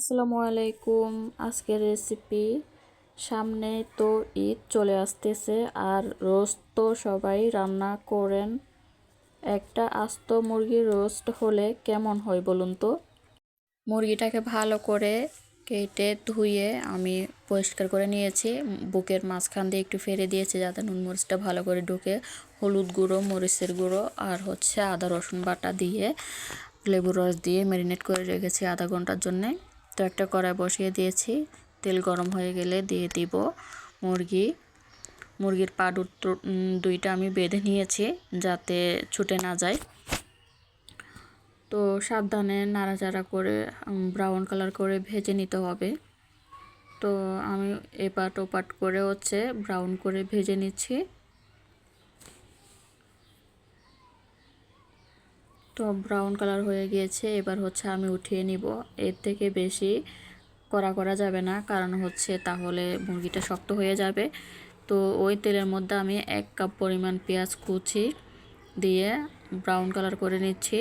আসসালামু আলাইকুম। আজকের রেসিপি সামনে তো ঈদ চলে আসতেছে আর রোস্ট তো সবাই রান্না করেন। একটা আস্ত মুরগির রোস্ট হলে কেমন হয় বলুন তো? মুরগিটাকে ভালো করে কেটে ধুয়ে আমি পরিষ্কার করে নিয়েছি। বুকের মাঝখান দিয়ে একটু ফেরে দিয়েছি যাতে নুন মরিচটা ভালো করে ঢুকে। হলুদ গুঁড়ো, মরিচের গুঁড়ো আর হচ্ছে আদা রসুন বাটা দিয়ে লেবুর রস দিয়ে ম্যারিনেট করে রেখেছি আধা ঘণ্টার জন্যে। তো একটা কড়াই বসিয়ে দিয়েছি। তেল গরম হয়ে গেলে দিয়ে দিব মুরগি। মুরগির পা দুইটা আমি বেঁধে নিয়েছি যাতে ছুটে না যায়। তো সাবধানে নাড়াচাড়া করে ব্রাউন কালার করে ভেজে নিতে হবে। তো আমি এপাট ওপাট করে হচ্ছে ব্রাউন করে ভেজে নিচ্ছি। তো ব্রাউন কালার হয়ে গিয়েছে, এবার হচ্ছে আমি উঠিয়ে নিব। এর থেকে বেশি করা করা যাবে না, কারণ হচ্ছে তাহলে মুরগিটা শক্ত হয়ে যাবে। তো ওই তেলের মধ্যে আমি এক কাপ পরিমাণ পেঁয়াজ কুচি দিয়ে ব্রাউন কালার করে নিচ্ছি।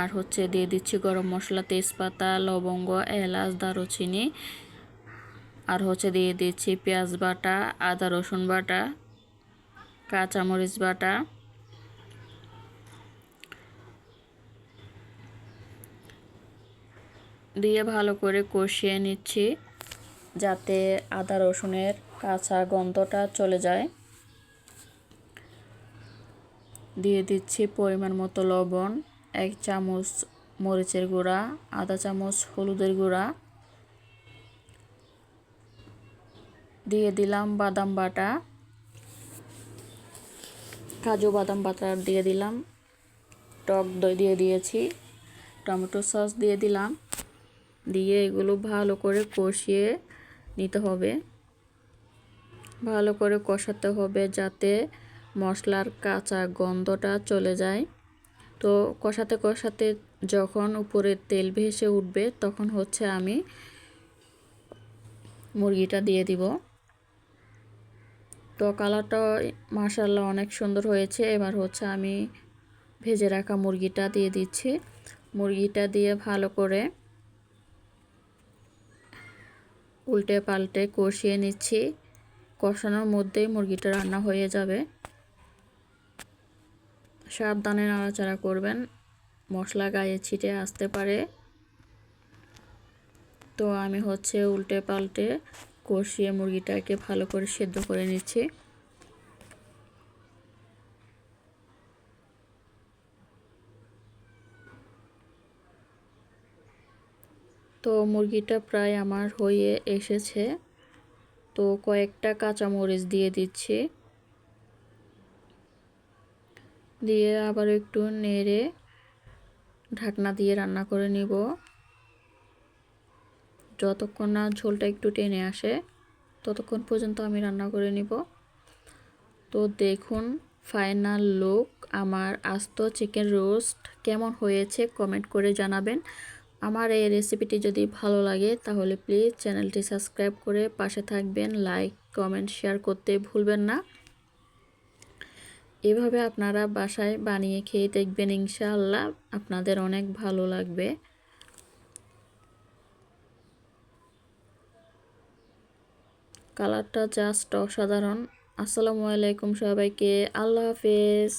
আর হচ্ছে দিয়ে দিচ্ছি গরম মশলা, তেজপাতা, লবঙ্গ, এলাচ, দারুচিনি। আর হচ্ছে দিয়ে দিচ্ছি পেঁয়াজ বাটা, আদা রসুন বাটা, কাঁচামরিচ বাটা। দিয়ে ভালো করে কষিয়ে নিচ্ছি যাতে আদা রসুনের কাঁচা গন্ধটা চলে যায়। দিয়ে দিচ্ছি পরিমাণ মতো লবণ, এক চামচ মরিচের গুঁড়া, আধা চামচ হলুদের গুঁড়া। দিয়ে দিলাম বাদাম বাটা। কাজু বাদাম বাটা দিয়ে দিলাম। টক দই দিয়ে দিয়েছি। টমেটো সস দিয়ে দিলাম। দিয়ে এগুলো ভালো করে কষিয়ে নিতে হবে। ভালো করে কষাতে হবে যাতে মশলার কাঁচা গন্ধটা চলে যায়। তো কষাতে কষাতে যখন উপরে তেল ভেসে উঠবে তখন হচ্ছে আমি মুরগিটা দিয়ে দিব। তো কালারটা মাসাল্লাহ অনেক সুন্দর হয়েছে। এবার হচ্ছে আমি ভেজে রাখা মুরগিটা দিয়ে দিচ্ছি। মুরগিটা দিয়ে ভালো করে উল্টে পাল্টে কষিয়ে নিচ্ছি। কষানোর মধ্যেই মুরগিটা রান্না হয়ে যাবে। সাবধানে নাড়াচাড়া করবেন। মশলা গায়ে ছিটে আসতে পারে। তো আমি হচ্ছে উল্টে পাল্টে কষিয়ে মুরগিটাকে ভালো করে সেদ্ধ করে নিচ্ছি। তো মুরগিটা প্রায় আমার হয়ে এসেছে। তো কয়েকটা কাঁচামরিচ দিয়ে দিচ্ছি। দিয়ে আবার একটু নেড়ে ঢাকনা দিয়ে রান্না করে নিব। যতক্ষণ না ঝোলটা একটু টেনে আসে, ততক্ষণ পর্যন্ত আমি রান্না করে নিব। তো দেখুন, ফাইনাল লুক। আমার আস্ত চিকেন রোস্ট কেমন হয়েছে কমেন্ট করে জানাবেন। আমার এই রেসিপিটি যদি ভালো লাগে, তাহলে প্লিজ চ্যানেলটি সাবস্ক্রাইব করে পাশে থাকবেন লাইক কমেন্ট শেয়ার করতে ভুলবেন না। এভাবে আপনারা বাসায় বানিয়ে খেয়ে দেখবেন ইনশাআল্লাহ, আপনাদের অনেক ভালো লাগবে। কালারটা জাস্ট অসাধারণ। আসসালামু আলাইকুম সবাইকে, আল্লাহ হাফেজ।